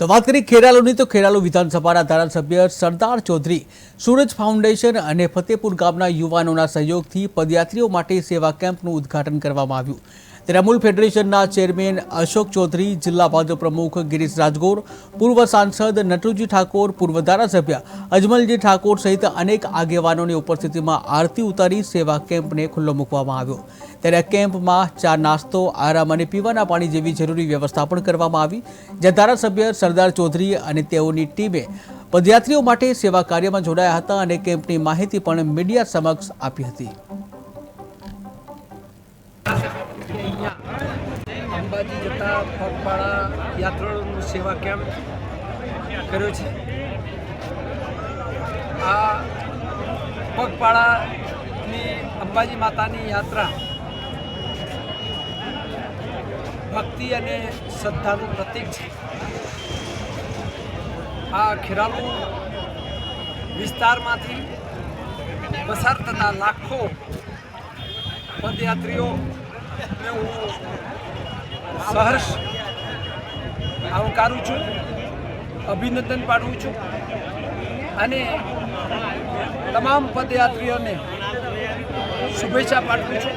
તો વાત કરી ખેરાલુની, તો ખેરાલુ વિધાનસભાના ધારાસભ્ય સરદાર ચૌધરી સૂરજ ફાઉન્ડેશન અને ફતેપુર ગામના યુવાનોના સહયોગથી પદયાત્રીઓ માટે સેવા કેમ્પનું ઉદ્ઘાટન કરવામાં આવ્યું. ત્યારે અમૂલ ફેડરેશનના ચેરમેન અશોક ચૌધરી, જિલ્લા ભાજપ પ્રમુખ ગિરીશ રાજગોર, પૂર્વ સાંસદ નટુજી ઠાકોર, પૂર્વ ધારાસભ્ય અજમલજી ઠાકોર સહિત અનેક આગેવાનોની ઉપસ્થિતિમાં આરતી ઉતારી સેવા કેમ્પને ખુલ્લો મૂકવામાં આવ્યો. ત્યારે કેમ્પમાં ચા, નાસ્તો, આરામ અને પીવાના પાણી જેવી જરૂરી વ્યવસ્થા પણ કરવામાં આવી. જ્યાં ધારાસભ્ય સરદાર ચૌધરી અને તેઓની ટીમે પદયાત્રીઓ માટે સેવા કાર્યમાં જોડાયા હતા અને કેમ્પની માહિતી પણ મીડિયા સમક્ષ આપી હતી. અહીંયા અંબાજી જતા પગપાળા યાત્રાળુનું સેવા કેમ્પ કર્યો છે? આ પગપાળાની અંબાજી માતાની યાત્રા ભક્તિ અને શ્રદ્ધાનું પ્રતીક છે. આ ખેરાલુ વિસ્તારમાંથી પસાર થતા લાખો પદયાત્રીઓને હું સહર્ષ આવકારું છું, અભિનંદન પાડું છું. અને તમામ પદયાત્રીઓને શુભેચ્છા પાઠવું છું.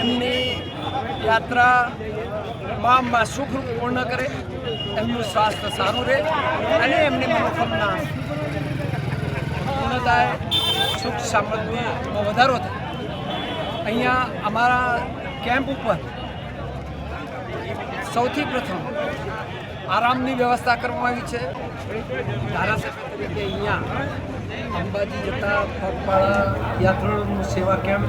એમની યાત્રા માં સુખ પૂર્ણ કરે, એમનું સ્વાસ્થ્ય સારું રહે અને એમની મનોકામના પૂર્ણ થાય સુખ સમૃદ્ધિમાં વધારો થાય. અહીંયા અમારા કેમ્પ ઉપર સૌથી પ્રથમ આરામની વ્યવસ્થા કરવામાં આવી છે. ધારાસભ્ય તરીકે અહીંયા અંબાજી જતા પગપાળા યાત્રાળુનું સેવા કેમ્પ